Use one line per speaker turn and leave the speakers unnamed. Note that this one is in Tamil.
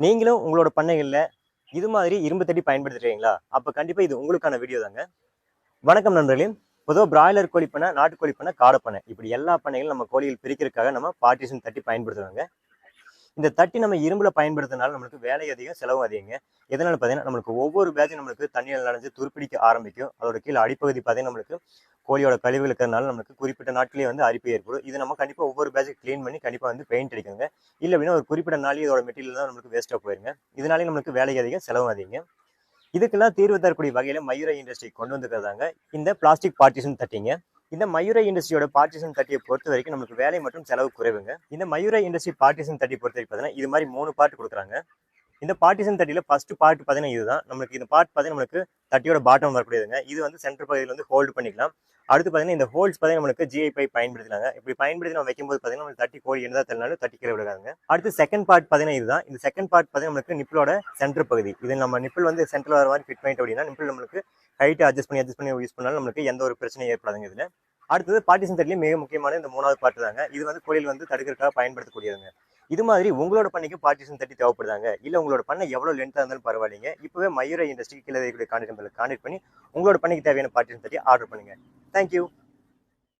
நீங்களும் உங்களோட பண்ணைகளில் இது மாதிரி இரும்பு தட்டி பயன்படுத்துறீங்களா அப்போ கண்டிப்பாக இது உங்களுக்கான வீடியோ தாங்க. வணக்கம் நண்பர்களே. பொதுவாக பிராய்லர் கோழி பண்ணை நாட்டுக்கோழி பண்ணை காடை பண்ணை. இப்படி எல்லா பண்ணைகளும் நம்ம கோழிகள் பிரிக்கிறதுக்காக நம்ம பார்ட்டிஷன் தட்டி பயன்படுத்துவாங்க இந்த தட்டி நம்ம இரும்புல பயன்படுத்தினால நம்மளுக்கு வேலை அதிகம் செலவும் அதிகங்க. எதனால பார்த்தீங்கன்னா நம்மளுக்கு ஒவ்வொரு பேட்சும் நம்மளுக்கு தண்ணியில் நனைஞ்சு துருப்பிடிக்க ஆரம்பிக்கும். அதோட கீழே அடிப்பகுதி பார்த்தீங்கன்னா நம்மளுக்கு கோழியோட கழிவுகள் இருக்கிறதுனால நமக்கு குறிப்பிட்ட நாட்களே வந்து அரிப்பு ஏற்படும். இது நம்ம கண்டிப்பாக ஒவ்வொரு பேட்சும் க்ளீன் பண்ணி கண்டிப்பாக வந்து பெயிண்ட் அடிக்கணுங்க. இல்லை அப்படின்னா ஒரு குறிப்பிட்ட நாளே இதோட மெட்டீரியல் தான் நம்மளுக்கு வேஸ்ட்டாக போயிருங்க. இதனாலே நம்மளுக்கு வேலை அதிகம் செலவும் அதிகம் இதுக்கெல்லாம் தீர்வு தரக்கூடிய வகையில் மயூரா இண்டஸ்ட்ரி கொண்டு வந்துக்கிறதாங்க இந்த பிளாஸ்டிக் பார்ட்டிஷன் தட்டிங்க. இந்த மயூரை இண்டஸ்ட்ரியோட பார்ட்டிஷன் தட்டியை பொறுத்த வரைக்கும் நமக்கு வேலை மற்றும் செலவு குறைவுங்க. இந்த மயூரை இண்டஸ்ட்ரி பார்ட்டிஷன் தட்டி பொறுத்த வரைக்கும் பார்த்தீங்கன்னா இது மாதிரி மூணு பார்ட் கொடுக்குறாங்க. இந்த பார்ட்டிசன் தட்டியில ஃபர்ஸ்ட் பார்ட் பார்த்தீங்கன்னா இதுதான். நம்மளுக்கு இந்த பார்ட் பார்த்தீங்கன்னா நம்மளுக்கு தட்டியோட பாட்டம் வரக்கூடியதுங்க. இது வந்து சென்டர் பகுதியில் வந்து ஹோல்டு பண்ணிக்கலாம். அடுத்து பார்த்தீங்கன்னா இந்த ஹோல்ஸ் பார்த்தீங்கன்னா நம்மளுக்கு ஜிஐ பை பயன்படுத்தினாங்க இப்படி பயன்படுத்தி நம்ம வைக்கும்போது பார்த்தீங்கன்னா நம்மளுக்கு தட்டி கோழி என்ன தள்ளினாலும் தட்டி கீழே விடுறாங்க அடுத்து செகண்ட் பார்ட் பார்த்தீங்கன்னா இதுதான். இந்த செகண்ட் பார்ட் பார்த்தீங்கன்னா நம்மளுக்கு நிப்பிளோட சென்டர் பகுதி. இது நம்ம நிப்பிள் வந்து சென்டர் வர மாதிரி ஃபிட் பண்ணிட்டு அப்படின்னா நிப்பிள் நம்மளுக்கு ஹைட் அட்ஜஸ்ட் பண்ணி அட்ஜஸ்ட் பண்ணி யூஸ் பண்ணாலும் நம்மளுக்கு எந்த ஒரு பிரச்சனையும் ஏற்படாதுங்க இதுல. அடுத்தது பார்ட்டிஷன் தட்டிலே மிக முக்கியமான இந்த மூணாவது பார்ட் தாங்க. இது வந்து கோழியில் வந்து தடுக்கிறதுக்காக பயன்படுத்தக்கூடியதுங்க. இது மாதிரி உங்களோட பண்ணைக்கு பார்ட்டிஷன் தட்டி தேவைப்படுதாங்க? இல்லை உங்களோட பண்ணை எவ்வளவு லென்த்தாக இருந்தாலும் பரவாயில்லைங்க. இப்பவே மயூரா இண்டஸ்ட்ரி கீழே இருக்கக்கூடிய கான்டெக்ட் நம்பர்ல கான்டெக்ட் பண்ணி உங்களோட பண்ணைக்கு தேவையான பார்ட்டிஷன் தட்டி ஆர்டர் பண்ணுங்க. தேங்க்யூ